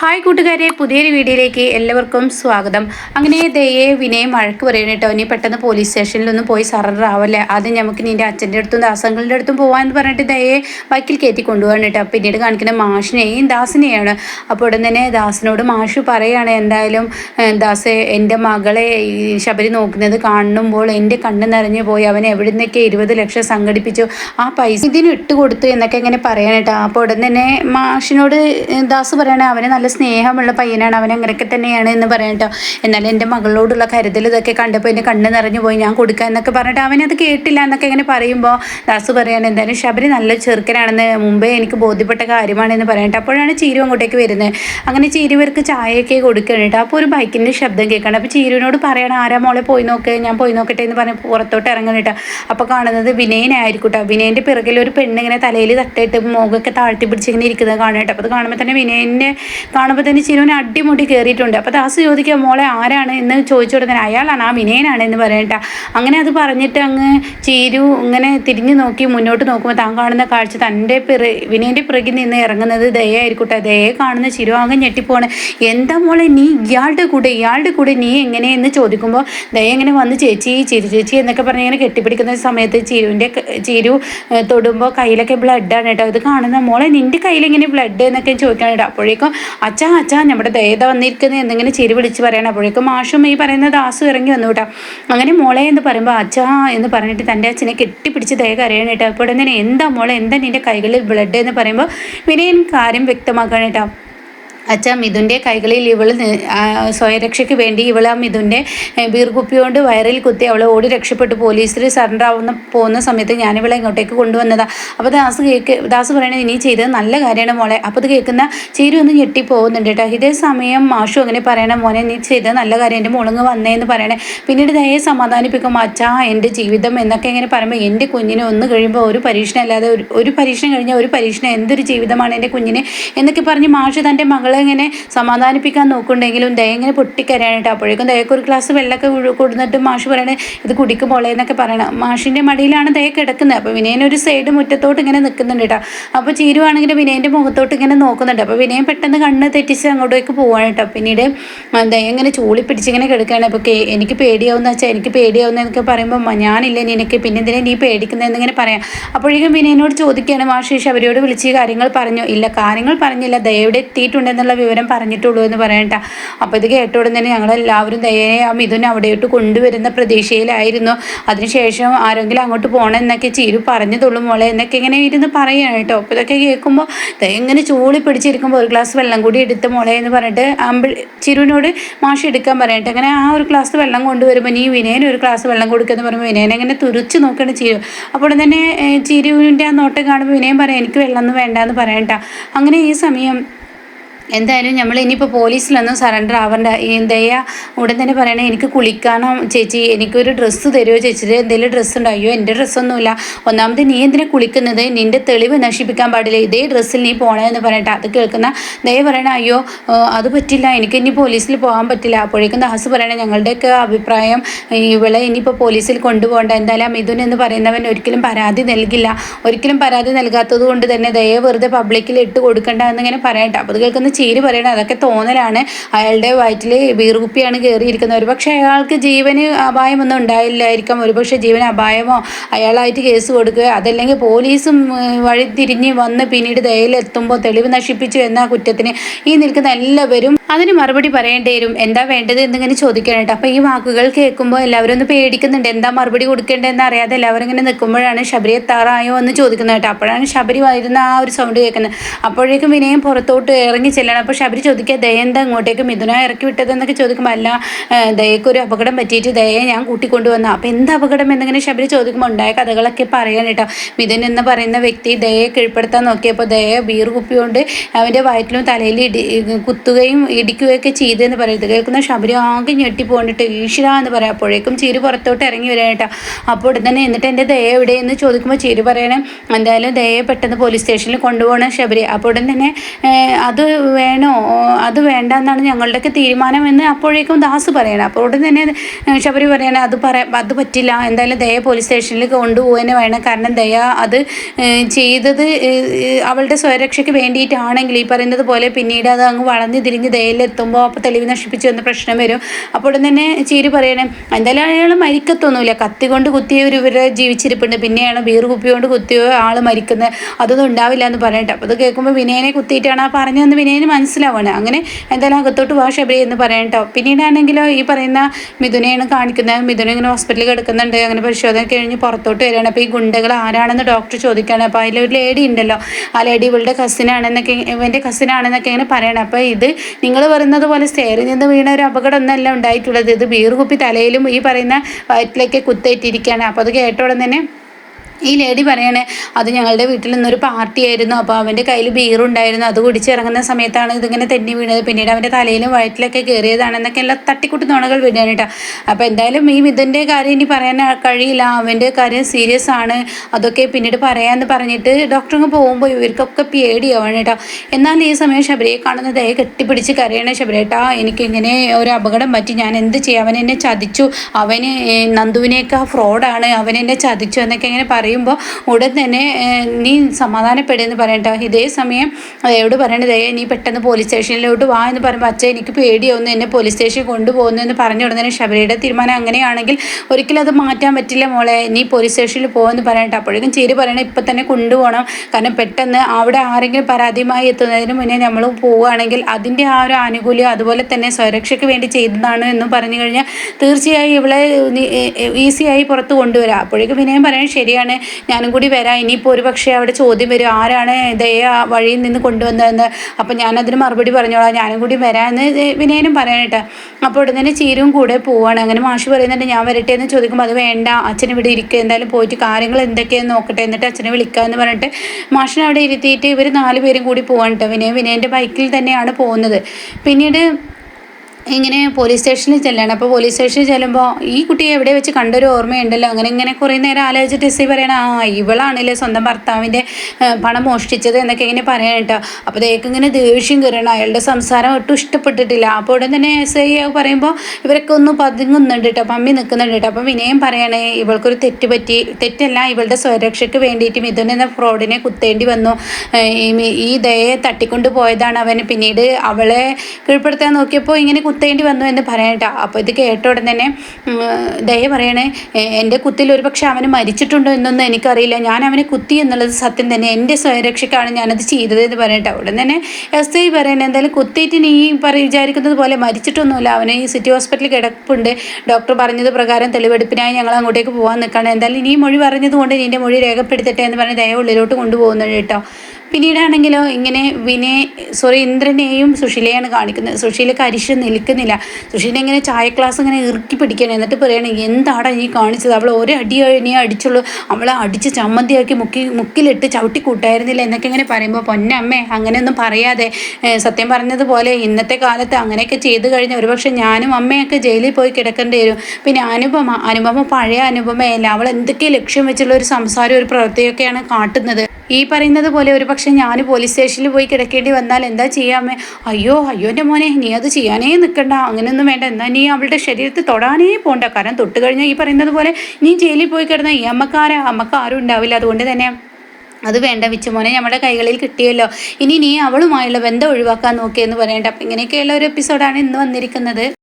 Hi കൂട്ടുകാരെ പുതിയൊരു വീഡിയോയിലേക്ക് എല്ലാവർക്കും സ്വാഗതം. അങ്ങനെ ദയെ വിനയെ മഴക്ക് പറയണം കേട്ടോ നീ പെട്ടെന്ന് പോലീസ് സ്റ്റേഷനിലൊന്നും പോയി സറണ്ടർ ആവല്ലേ? ആദ്യം നമുക്ക് നിന്റെ അച്ഛന്റെ അടുത്തും ദാസങ്ങളുടെ അടുത്തും പോകാമെന്ന് പറഞ്ഞിട്ട് ദയെ ബൈക്കിൽ കയറ്റി കൊണ്ടുപോകാൻ കേട്ടോ പിന്നീട് കാണിക്കുന്ന മാഷിനെയും ദാസിനെയാണ്. അപ്പോൾ ഉടൻ തന്നെ ദാസിനോട് മാഷ് പറയുകയാണ് എന്തായാലും ദാസ് എന്റെ മകളെ ശബരി നോക്കുന്നത് കാണുമ്പോൾ എന്റെ കണ്ണ് നിറഞ്ഞു പോയി. അവൻ എവിടെ നിന്നൊക്കെ ഇരുപത് ലക്ഷം സംഘടിപ്പിച്ചു. ആ പൈസ ഇതിന് ഇട്ട് കൊടുത്തു എന്നൊക്കെ ഇങ്ങനെ പറയാനേട്ടാ അപ്പോൾ ഉടൻ തന്നെ മാഷിനോട് ദാസ് പറയണേ അവനെ നല്ല സ്നേഹമുള്ള പയ്യനാണ്. അവൻ അങ്ങനെയൊക്കെ തന്നെയാണ് എന്ന് പറയട്ടോ എന്നാൽ എന്റെ മകളോടുള്ള കരുതൽ ഇതൊക്കെ കണ്ടപ്പോൾ എന്റെ കണ്ണ് നിറഞ്ഞു പോയി. ഞാൻ കൊടുക്കുക എന്നൊക്കെ പറഞ്ഞിട്ട് അവനത് കേട്ടില്ല എന്നൊക്കെ ഇങ്ങനെ പറയുമ്പോൾ ദാസ് പറയാണ് എന്തായാലും ശബരി നല്ല ചെറുക്കനാണെന്ന് മുമ്പേ എനിക്ക് ബോധ്യപ്പെട്ട കാര്യമാണെന്ന് പറയട്ടെ അപ്പോഴാണ് ചീരു അങ്ങോട്ടേക്ക് വരുന്നത്. അങ്ങനെ ചീരുവർക്ക് ചായയൊക്കെ കൊടുക്കണം കേട്ടോ അപ്പോൾ ഒരു ബൈക്കിന്റെ ശബ്ദം കേൾക്കണം. അപ്പോൾ ചീരുവിനോട് പറയണം ആരാ മോളെ പോയി നോക്ക്? ഞാൻ പോയി നോക്കട്ടെ എന്ന് പറഞ്ഞ് പുറത്തോട്ട് ഇറങ്ങണം കേട്ടോ അപ്പോൾ കാണുന്നത് വിനയനായിരിക്കും കേട്ടോ വിനയന്റെ പിറകിൽ ഒരു പെണ്ണ് ഇങ്ങനെ തലയിൽ തട്ടിയിട്ട് മുഖമൊക്കെ താഴ്ത്തി പിടിച്ചിങ്ങനെ ഇരിക്കുന്നത് കാണാം കേട്ടോ അപ്പോൾ അത് കാണുമ്പോൾ തന്നെ വിനയന്റെ കാണുമ്പോൾ തന്നെ ചിനുവിന് അടിമുടി കയറിയിട്ടുണ്ട് അപ്പോൾ ദാസ് ചോദിക്കുക മോളെ ആരാണ്? എന്ന് ചോദിച്ചു കൊടുത്തത് അയാളാണ് ആ വിനയനാണ് എന്ന് പറയണ്ട അങ്ങനെ അത് പറഞ്ഞിട്ട് അങ്ങ് ചീരു ഇങ്ങനെ തിരിഞ്ഞു നോക്കി മുന്നോട്ട് നോക്കുമ്പോൾ താൻ കാണുന്ന കാഴ്ച തന്റെ പിറ വിനയന്റെ പിറകിൽ നിന്ന് ഇറങ്ങുന്നത് ദയായിരിക്കട്ടെ ദയെ കാണുന്ന ചിരു അങ്ങ് ഞെട്ടിപ്പോണ് എന്താ മോളെ നീ ഇയാളുടെ കൂടെ ഇയാളുടെ കൂടെ നീ എങ്ങനെയെന്ന് ചോദിക്കുമ്പോൾ ദയ ഇങ്ങനെ വന്ന് ചേച്ചി ചിരി ചേച്ചി എന്നൊക്കെ പറഞ്ഞ് ഇങ്ങനെ കെട്ടിപ്പിടിക്കുന്ന സമയത്ത് ചിരുവിന്റെ ചിരു തൊടുമ്പോൾ കയ്യിലൊക്കെ ബ്ലഡാണ് കേട്ടോ. ഇത് കാണുന്ന മോളെ നിന്റെ കയ്യിൽ ഇങ്ങനെ ബ്ലഡ് എന്നൊക്കെ ചോദിക്കാൻ കേട്ടോ. അപ്പോഴേക്കും അച്ഛാ അച്ഛാ നമ്മുടെ ദയത വന്നിരിക്കുന്നത് എന്തെങ്കിലും ചിരി വിളിച്ച് പറയണം. അപ്പോഴേക്കും മാഷും ഈ പറയുന്ന ദാസും ഇറങ്ങി വന്നു കേട്ടോ. അങ്ങനെ മോളെ എന്ന് പറയുമ്പോൾ അച്ഛാ എന്ന് പറഞ്ഞിട്ട് തന്റെ അച്ഛനെ കെട്ടിപ്പിടിച്ച് ദയ കരയണം കേട്ടോ. അപ്പോൾ തന്നെ എന്താ മോളെ എന്താ നിന്റെ കൈകളിൽ ബ്ലഡ് എന്ന് പറയുമ്പോൾ വിനയൻ കാര്യം വ്യക്തമാക്കണം കേട്ടോ. അച്ഛാ മിഥുന്റെ കൈകളിൽ ഇവൾ സ്വയരക്ഷയ്ക്ക് വേണ്ടി ഇവൾ ആ മിഥുന്റെ ബീർകുപ്പി കൊണ്ട് വയറിൽ കുത്തി അവളെ ഓടി രക്ഷപ്പെട്ടു. പോലീസിൽ സറണ്ടർ ആവുന്ന പോകുന്ന സമയത്ത് ഞാനിവളെ ഇങ്ങോട്ടേക്ക് കൊണ്ടുവന്നതാ. അപ്പോൾ ദാസ് കേൾക്ക് ദാസ് പറയണത് ഇനി ചെയ്തത് നല്ല കാര്യമാണ് മോളെ. അപ്പോൾ അത് കേൾക്കുന്ന ചീരു ഒന്ന് ഞെട്ടി കേട്ടോ. ഇതേ സമയം മാഷു അങ്ങനെ പറയണ മോനെ നീ ചെയ്ത നല്ല കാര്യം. എന്റെ മുളങ്ങ് വന്നേന്ന് പറയണേ. പിന്നീട് ദയെ സമാധാനിപ്പിക്കുമ്പോൾ അച്ഛാ എന്റെ ജീവിതം എന്നൊക്കെ ഇങ്ങനെ പറയുമ്പോൾ എന്റെ കുഞ്ഞിനെ ഒന്ന് കഴിയുമ്പോൾ ഒരു പരീക്ഷണം അല്ലാതെ ഒരു പരീക്ഷണം കഴിഞ്ഞാൽ ഒരു പരീക്ഷണം. എന്തൊരു ജീവിതമാണ് എന്റെ കുഞ്ഞിനെ? എന്നൊക്കെ പറഞ്ഞ് മാഷ് തന്റെ മകളെ ഇങ്ങനെ സമാധാനിപ്പിക്കാൻ നോക്കുന്നുണ്ടെങ്കിലും ദയ ഇങ്ങനെ പൊട്ടിക്കരയാനായിട്ട് അപ്പോഴേക്കും ദയക്ക് ഒരു ഗ്ലാസ് വെള്ളമൊക്കെ കൊടുന്നിട്ട് മാഷ് പറയണേ ഇത് കുടിക്കുമ്പോളേ എന്നൊക്കെ പറയണം. മാഷിന്റെ മടിയിലാണ് ദയ കിടക്കുന്നത്. അപ്പോൾ വിനയൻ ഒരു സൈഡ് മുറ്റത്തോട്ട് ഇങ്ങനെ നിൽക്കുന്നുണ്ട് കേട്ടോ. അപ്പോൾ ചീരുവാണെങ്കിൽ വിനയന്റെ മുഖത്തോട്ട് ഇങ്ങനെ നോക്കുന്നുണ്ട്. അപ്പോൾ വിനയൻ പെട്ടെന്ന് കണ്ണ് തെറ്റിച്ച് അങ്ങോട്ടേക്ക് പോവാണ് കേട്ടോ. പിന്നീട് ദയ ഇങ്ങനെ ചൂളി പിടിച്ചിങ്ങനെ കിടക്കുകയാണ്. അപ്പോൾ എനിക്ക് പേടിയാവുന്ന വെച്ചാൽ എനിക്ക് പേടിയാവുന്ന എന്നൊക്കെ പറയുമ്പോൾ "മ, ഞാനില്ല നിനക്ക് പിന്നെ എന്തിനാ നീ പേടിക്കുന്നതെന്നിങ്ങനെ പറയാം. അപ്പോഴേക്കും വിനയനോട് ചോദിക്കുകയാണ് മാഷേഷ് അവരോട് വിളിച്ച് കാര്യങ്ങൾ പറഞ്ഞു. ഇല്ല കാര്യങ്ങൾ പറഞ്ഞില്ല. ദയയുടെ എത്തിയിട്ടുണ്ടെന്നുള്ള വിവരം പറഞ്ഞിട്ടുള്ളൂ എന്ന് പറയണ്ട അപ്പോൾ ഇത് കേട്ട ഉടൻ തന്നെ ഞങ്ങളെല്ലാവരും ദയനെ ആ മിഥുൻ അവിടെയോട്ട് കൊണ്ടുവരുന്ന പ്രതീക്ഷയിലായിരുന്നു. അതിനുശേഷം ആരെങ്കിലും അങ്ങോട്ട് പോകണം എന്നൊക്കെ ചീരു പറഞ്ഞതുള്ളൂ മോളെ. എന്നൊക്കെ ഇങ്ങനെ ഇരുന്ന് പറയുകയാണ് കേട്ടോ. അപ്പോൾ ഇതൊക്കെ കേൾക്കുമ്പോൾ ഇങ്ങനെ ചൂളി പിടിച്ചിരിക്കുമ്പോൾ ഒരു ഗ്ലാസ് വെള്ളം കൂടി എടുത്ത് മോളെ എന്ന് പറഞ്ഞിട്ട് അമ്പിൾ ചിരുവിനോട് മാഷ് എടുക്കാൻ പറയട്ടെ അങ്ങനെ ആ ഒരു ഗ്ലാസ് വെള്ളം കൊണ്ടുവരുമ്പോൾ നീ വിനയന് ഒരു ഗ്ലാസ് വെള്ളം കൊടുക്കുമെന്ന് പറയുമ്പോൾ വിനയനെ അങ്ങനെ തുറിച്ച് നോക്കണം ചിരു. അപ്പോൾ തന്നെ ചിരുവിന്റെ ആ നോട്ടം കാണുമ്പോൾ വിനയം പറയാം എനിക്ക് വെള്ളം ഒന്നും വേണ്ടാന്ന് പറയണ്ട അങ്ങനെ ഈ സമയം എന്തായാലും നമ്മൾ ഇനിയിപ്പോൾ പോലീസിലൊന്നും സറണ്ടർ ആവേണ്ട. ദയ ഉടൻ തന്നെ പറയണേ എനിക്ക് കുളിക്കാനോ ചേച്ചി എനിക്കൊരു ഡ്രസ്സ് തരുമോ ചേച്ചി? എന്തെങ്കിലും ഡ്രസ്സ് ഉണ്ടോ? അയ്യോ എന്റെ ഡ്രസ്സൊന്നുമില്ല ഒന്നാമത് നീ എന്തിനാ കുളിക്കുന്നത്? നിന്റെ തെളിവ് നശിപ്പിക്കാൻ പാടില്ല. ഇതേ ഡ്രസ്സിൽ നീ പോകണമെന്ന് പറയട്ടെ. അത് കേൾക്കുന്ന ദയ പറയണേ അയ്യോ അത് പറ്റില്ല. എനിക്ക് ഇനി പോലീസിൽ പോകാൻ പറ്റില്ല. അപ്പോഴേക്കും ദാസ് പറയണേ ഞങ്ങളുടെയൊക്കെ അഭിപ്രായം ഇവളെ ഇനിയിപ്പോൾ പോലീസിൽ കൊണ്ടുപോകണ്ട. എന്തായാലും മിഥുൻ എന്ന് പറയുന്നവൻ ഒരിക്കലും പരാതി നൽകില്ല. ഒരിക്കലും പരാതി നൽകാത്തത് കൊണ്ട് തന്നെ ദയ വെറുതെ പബ്ലിക്കിൽ ഇട്ട് കൊടുക്കണ്ട എന്നിങ്ങനെ പറയട്ടെ. അപ്പോൾ അത് കേൾക്കുന്ന ചീര് പറയണത് അതൊക്കെ തോന്നലാണ്. അയാളുടെ വയറ്റിൽ വീറുകുപ്പിയാണ് കയറിയിരിക്കുന്നത് ഒരുപക്ഷെ അയാൾക്ക് ജീവന് അപായമൊന്നും ഉണ്ടായില്ലായിരിക്കാം. ഒരുപക്ഷെ ജീവന് അപായമോ അയാളായിട്ട് കേസ് കൊടുക്കുക അതല്ലെങ്കിൽ പോലീസും വഴിതിരിഞ്ഞ് വഴി തിരിഞ്ഞ് വന്ന് പിന്നീട് ദയയിലെത്തുമ്പോൾ തെളിവ് നശിപ്പിച്ചു എന്ന കുറ്റത്തിന് ഈ നിൽക്കുന്ന എല്ലാവരും അതിന് മറുപടി പറയേണ്ടി വരും. എന്താ വേണ്ടത് എന്നിങ്ങനെ ചോദിക്കാനായിട്ട്. അപ്പോൾ ഈ വാക്കുകൾ കേൾക്കുമ്പോൾ എല്ലാവരും ഒന്ന് പേടിക്കുന്നുണ്ട്. എന്താ മറുപടി കൊടുക്കേണ്ടതെന്ന് അറിയാതെ എല്ലാവരും ഇങ്ങനെ നിൽക്കുമ്പോഴാണ് ശബരി എത്താറായോ എന്ന് ചോദിക്കുന്നത് കേട്ടോ. അപ്പോഴാണ് ശബരി വരുന്ന ആ ഒരു സൗണ്ട് കേൾക്കുന്നത്. അപ്പോഴേക്കും വിനയം പുറത്തോട്ട് ഇറങ്ങി ചെല്ലണം അപ്പോൾ ശബരി ചോദിക്കുക ദയ എന്താ ഇങ്ങോട്ടേക്ക് മിഥുന ഇറക്കി വിട്ടതെന്നൊക്കെ ചോദിക്കുമ്പോൾ അല്ല ദയക്കൊരു അപകടം പറ്റിയിട്ട് ദയയെ ഞാൻ കൂട്ടിക്കൊണ്ടുവന്ന. അപ്പോൾ എന്ത് അപകടം എന്നിങ്ങനെ ശബരി ചോദിക്കുമ്പോൾ ഉണ്ടായ കഥകളൊക്കെ പറയാൻ കേട്ടോ. മിഥുൻ എന്ന് പറയുന്ന വ്യക്തി ദയയെ കീഴ്പ്പെടുത്താൻ നോക്കിയപ്പോൾ ദയ ബീർ കുപ്പിയോണ്ട് അവന്റെ വയറ്റിലും തലയിൽ ഇടി കുത്തുകയും ഇടിക്കുകയൊക്കെ ചെയ്തെന്ന് പറയുന്നത് കേൾക്കുന്ന ശബരി ആകെ ഞെട്ടി പോകണ്ടിട്ട് ഈശ്വര എന്ന് പറയാം. അപ്പോഴേക്കും ചീര് പുറത്തോട്ട് ഇറങ്ങി വരാൻ കേട്ടോ. അപ്പോൾ ഉടൻ തന്നെ എന്നിട്ട് എന്റെ ദയ എവിടെയെന്ന് ചോദിക്കുമ്പോൾ ചീര് പറയണം എന്തായാലും ദയയെ പെട്ടെന്ന് പോലീസ് സ്റ്റേഷനിൽ കൊണ്ടുപോകണം ശബരി. അപ്പോൾ ഉടൻ തന്നെ അത് വേണോ? അത് വേണ്ട എന്നാണ് ഞങ്ങളുടെയൊക്കെ തീരുമാനം എന്ന് അപ്പോഴേക്കും ദാസ് പറയണം. അപ്പോൾ ഉടൻ തന്നെ ശബരി പറയണം. അത് പറ അത് പറ്റില്ല. എന്തായാലും ദയ പോലീസ് സ്റ്റേഷനിൽ കൊണ്ടുപോകാൻ വേണം. കാരണം ദയ അത് ചെയ്തത് അവളുടെ സ്വരക്ഷയ്ക്ക് വേണ്ടിയിട്ടാണെങ്കിൽ ഈ പറയുന്നത് പോലെ പിന്നീട് അത് അങ്ങ് വളഞ്ഞു തിരിഞ്ഞ് ദയയിലെത്തുമ്പോൾ അപ്പോൾ തെളിവ് നശിപ്പിച്ചു എന്ന പ്രശ്നം വരും. അപ്പോൾ തന്നെ ചീരി പറയണേ. എന്തായാലും അയാൾ മരിക്കത്തൊന്നുമില്ല. കത്തി കൊണ്ട് കുത്തിയ ഒരു ഇവരെ ജീവിച്ചിരിപ്പുണ്ട്. പിന്നെയാണ് ബീർ കുപ്പി കൊണ്ട് കുത്തിയോ ആൾ മരിക്കുന്നത്. അതൊന്നും ഉണ്ടാവില്ല എന്ന് പറയട്ടെ അപ്പോൾ അത് കേൾക്കുമ്പോൾ വിനയനെ കുത്തിയിട്ടാണ് ആ പറഞ്ഞതെന്ന് വിനയന് മനസ്സിലാവുകയാണ് അങ്ങനെ എന്തായാലും അകത്തോട്ട് വാ ശബരി എന്ന് പറയട്ടോ പിന്നീടാണെങ്കിലോ ഈ പറയുന്ന മിഥുനെയാണ് കാണിക്കുന്നത് മിഥുന ഇങ്ങനെ ഹോസ്പിറ്റലിൽ കിടക്കുന്നുണ്ട് അങ്ങനെ പരിശോധന കഴിഞ്ഞ് പുറത്തോട്ട് വരികയാണ്. അപ്പോൾ ഈ ഗുണ്ടകൾ ആരാണെന്ന് ഡോക്ടർ ചോദിക്കുകയാണ്. അപ്പോൾ അതിലൊരു ലേഡി ഉണ്ടല്ലോ. ആ ലേഡി ഇവളുടെ കസിനാണെന്നൊക്കെ ഇവന്റെ കസിനാണെന്നൊക്കെ ഇങ്ങനെ പറയണം. അപ്പോൾ ഇത് നിങ്ങൾ പറയുന്നത് പോലെ സ്റ്റെയറിൽ നിന്ന് വീണ ഒരു അപകടം ഒന്നല്ല ഉണ്ടായിട്ടുള്ളത്. ഇത് വീറുകുപ്പി തലയിലും ഈ പറയുന്ന വയറ്റിലൊക്കെ കുത്തേറ്റിരിക്കുകയാണ്. അപ്പോൾ അത് കേട്ടോടെ തന്നെ ഈ ലേഡി പറയണേ അത് ഞങ്ങളുടെ വീട്ടിൽ നിന്നൊരു പാർട്ടി ആയിരുന്നു അപ്പോൾ അവന്റെ കയ്യിൽ ബീറുണ്ടായിരുന്നു അത് കുടിച്ചിറങ്ങുന്ന സമയത്താണ് ഇതിങ്ങനെ തെന്നി വീണത്. പിന്നീട് അവന്റെ തലയിലും വയറ്റിലൊക്കെ കയറിയതാണെന്നൊക്കെ എല്ലാം തട്ടിക്കുട്ടി നുണകൾ വിടുകയാണ് കേട്ടോ. അപ്പോൾ എന്തായാലും ഈ ഇതിന്റെ കാര്യം ഇനി പറയാൻ കഴിയില്ല. അവന്റെ കാര്യം സീരിയസ് ആണ്. അതൊക്കെ പിന്നീട് പറയാമെന്ന് പറഞ്ഞിട്ട് അങ്ങ് പോകുമ്പോൾ ഇവർക്കൊക്കെ പേടിയാവാണ് കേട്ടോ. എന്നാൽ ഈ സമയം ശബരിയെ കാണുന്നത് കെട്ടിപ്പിടിച്ച് കരയണേ ശബരേട്ടാ എനിക്കിങ്ങനെ ഒരു അപകടം പറ്റി. ഞാൻ എന്ത് ചെയ്യും? അവൻ എന്നെ ചതിച്ചു. അവന് നന്ദുവിനേക്കാൾ ഫ്രോഡാണ് അവൻ എന്നെ ചതിച്ചു എന്നൊക്കെ ഇങ്ങനെ പറയും പറയുമ്പോൾ ഉടൻ തന്നെ നീ സമാധാനപ്പെടുമെന്ന് പറയട്ടോ ഇതേ സമയം അതെവിടെ പറയണത് നീ പെട്ടെന്ന് പോലീസ് സ്റ്റേഷനിലോട്ട് വാ എന്ന് പറയുമ്പോൾ അച്ഛൻ എനിക്ക് പേടിയാവുന്നു എന്നെ പോലീസ് സ്റ്റേഷനിൽ കൊണ്ടുപോകുന്നു എന്ന് പറഞ്ഞ ഉടനെ ശബരിയുടെ തീരുമാനം അങ്ങനെയാണെങ്കിൽ ഒരിക്കലും അത് മാറ്റാൻ പറ്റില്ല മോളെ. നീ പോലീസ് സ്റ്റേഷനിൽ പോകുമെന്ന് പറയട്ടെ അപ്പോഴേക്കും ചേരി പറയണം ഇപ്പം തന്നെ കൊണ്ടുപോകണം. കാരണം പെട്ടെന്ന് അവിടെ ആരെങ്കിലും പരാതിയുമായി എത്തുന്നതിന് മുന്നേ നമ്മൾ പോവുകയാണെങ്കിൽ അതിന്റെ ആ ഒരു ആനുകൂല്യം അതുപോലെ തന്നെ സ്വരക്ഷയ്ക്ക് വേണ്ടി ചെയ്തതാണ് എന്നും പറഞ്ഞു കഴിഞ്ഞാൽ തീർച്ചയായും ഇവളെ ഈസിയായി പുറത്ത് കൊണ്ടുവരാം. അപ്പോഴേക്കും വിനയം പറയാൻ ശരിയാണ്. ഞാനും കൂടി വരാം. ഇനിയിപ്പോൾ ഒരു പക്ഷേ അവിടെ ചോദ്യം വരും. ആരാണ് ദയ വഴിയിൽ നിന്ന് കൊണ്ടുവന്നതെന്ന്? അപ്പം ഞാനതിന് മറുപടി പറഞ്ഞോളാം. ഞാനും കൂടി വരാമെന്ന് വിനയനും പറയാനായിട്ട് അപ്പോൾ ഉടനെ ചീരും കൂടെ പോവാണ്. അങ്ങനെ മാഷി പറയുന്നുണ്ട് ഞാൻ വരട്ടെ എന്ന് ചോദിക്കുമ്പോൾ അത് വേണ്ട. അച്ഛൻ ഇവിടെ ഇരിക്കുക എന്തായാലും പോയിട്ട് കാര്യങ്ങൾ എന്തൊക്കെയാണെന്ന് നോക്കട്ടെ. എന്നിട്ട് അച്ഛനെ വിളിക്കുക എന്ന് പറഞ്ഞിട്ട് മാഷിനെ അവിടെ ഇരുത്തിയിട്ട് ഇവർ നാല് പേരും കൂടി പോവാണ് കേട്ടോ വിനയ വിനയന്റെ ബൈക്കിൽ തന്നെയാണ് പോകുന്നത്. പിന്നീട് ഇങ്ങനെ പോലീസ് സ്റ്റേഷനിൽ ചെല്ലാണ്. അപ്പോൾ പോലീസ് സ്റ്റേഷനിൽ ചെല്ലുമ്പോൾ ഈ കുട്ടിയെ എവിടെ വെച്ച് കണ്ടൊരു ഓർമ്മയുണ്ടല്ലോ. അങ്ങനെ ഇങ്ങനെ കുറേ നേരം ആലോചിച്ചിട്ട് എസ് പറയണം ആ ഇവളാണല്ലേ സ്വന്തം ഭർത്താവിന്റെ പണം മോഷ്ടിച്ചത് എന്നൊക്കെ ഇങ്ങനെ പറയാൻ കേട്ടോ. അപ്പോൾ ദേക്ക് ഇങ്ങനെ ദേഷ്യം കയറണം. അയാളുടെ സംസാരം ഒട്ടും ഇഷ്ടപ്പെട്ടിട്ടില്ല. അപ്പോൾ ഉടൻ തന്നെ എസ് ഐ പറയുമ്പോൾ ഇവരൊക്കെ ഒന്ന് പതുങ്ങുന്നുണ്ട് കേട്ടോ. പമ്മി നിൽക്കുന്നുണ്ട് കേട്ടോ. അപ്പം വിനയം പറയണേ ഇവൾക്കൊരു തെറ്റ് പറ്റി തെറ്റല്ല. ഇവളുടെ സ്വരക്ഷയ്ക്ക് വേണ്ടിയിട്ട് മിഥുൻ എന്ന ഫ്രോഡിനെ കുത്തേണ്ടി വന്നു. ഈ ദയെ തട്ടിക്കൊണ്ട് പോയതാണ് അവൻ പിന്നീട് അവളെ കീഴ്പ്പെടുത്താൻ നോക്കിയപ്പോൾ ഇങ്ങനെ കുത്തേണ്ടി വന്നു എന്ന് പറയട്ടോ അപ്പോൾ ഇത് കേട്ട ഉടൻ തന്നെ ദയ പറയണേ എന്റെ കുത്തിൽ ഒരു പക്ഷെ അവന് മരിച്ചിട്ടുണ്ടോ എന്നൊന്നും എനിക്കറിയില്ല. ഞാൻ അവനെ കുത്തി എന്നുള്ളത് സത്യം തന്നെ. എന്റെ സ്വയരക്ഷയ്ക്കാണ് ഞാനത് ചെയ്തത് എന്ന് പറയട്ടെ. ഉടൻ തന്നെ എസ് ഐ പറയണേ എന്തായാലും കുത്തിയിട്ട് നീ പറ വിചാരിക്കുന്നത് പോലെ മരിച്ചിട്ടൊന്നുമില്ല. അവനെ ഈ സിറ്റി ഹോസ്പിറ്റലിൽ കിടപ്പുണ്ട്. ഡോക്ടർ പറഞ്ഞത് പ്രകാരം തെളിവെടുപ്പിനായി ഞങ്ങൾ അങ്ങോട്ടേക്ക് പോകാൻ നിൽക്കണം എന്തായാലും നീ മൊഴി പറഞ്ഞതുകൊണ്ട് നിന്റെ മൊഴി രേഖപ്പെടുത്തട്ടെ എന്ന് പറഞ്ഞ് ദയ ഉള്ളിലോട്ട് കൊണ്ടുപോകുന്നുണ്ട് കേട്ടോ. പിന്നീടാണെങ്കിലോ ഇങ്ങനെ വിനയ് സോറി ഇന്ദ്രനെയും സുശീലയാണ് കാണിക്കുന്നത്. സുശീലക്ക് കരിശ് നിൽക്കുന്നില്ല. സുശീല ഇങ്ങനെ ചായ ക്ലാസ് ഇങ്ങനെ ഇറുക്കി പിടിക്കണം എന്നിട്ട് പറയണം എന്താടാ നീ കാണിച്ചത്? അവൾ ഒരേ അടി അടിച്ചുള്ളൂ. അവളെ അടിച്ച് ചമ്മന്തിയാക്കി മുക്കി മുക്കിലിട്ട് ചവിട്ടി കൂട്ടായിരുന്നില്ല എന്നൊക്കെ ഇങ്ങനെ പറയുമ്പോൾ പൊന്നമ്മേ അങ്ങനെയൊന്നും പറയാതെ. സത്യം പറഞ്ഞതുപോലെ ഇന്നത്തെ കാലത്ത് അങ്ങനെയൊക്കെ ചെയ്തു കഴിഞ്ഞാൽ ഒരുപക്ഷെ ഞാനും അമ്മയൊക്കെ ജയിലിൽ പോയി കിടക്കേണ്ടി വരും. പിന്നെ അനുപമ അനുപമ പഴയ അനുപമയല്ല. അവൾ എന്തൊക്കെ ലക്ഷ്യം വെച്ചുള്ള ഒരു സംസാരം ഒരു പ്രവൃത്തിയൊക്കെയാണ് കാട്ടുന്നത്. ഈ പറയുന്നത് പോലെ ഒരു പക്ഷെ ഞാൻ പോലീസ് സ്റ്റേഷനിൽ പോയി കിടക്കേണ്ടി വന്നാൽ എന്താ ചെയ്യാമേ അയ്യോ അയ്യോ എന്റെ മോനെ നീ അത് ചെയ്യാനേ നിൽക്കണ്ട അങ്ങനെയൊന്നും വേണ്ട. എന്നാൽ നീ അവളുടെ ശരീരത്തിൽ തൊടാനേ പോണ്ട. കാരണം തൊട്ട് കഴിഞ്ഞാൽ ഈ പറയുന്നത് പോലെ നീ ജയിലിൽ പോയി കിടന്ന ഈ അമ്മക്കാരാ. അമ്മയ്ക്ക് ആരും ഉണ്ടാവില്ല. അതുകൊണ്ട് തന്നെ അത് വേണ്ട വിച്ചുമോനെ നമ്മുടെ കൈകളിൽ കിട്ടിയല്ലോ. ഇനി നീ അവളുമായുള്ള ബന്ധം ഒഴിവാക്കാൻ നോക്കിയെന്ന് പറയണ്ട. അപ്പം ഇങ്ങനെയൊക്കെയുള്ള ഒരു എപ്പിസോഡാണ് ഇന്ന് വന്നിരിക്കുന്നത്.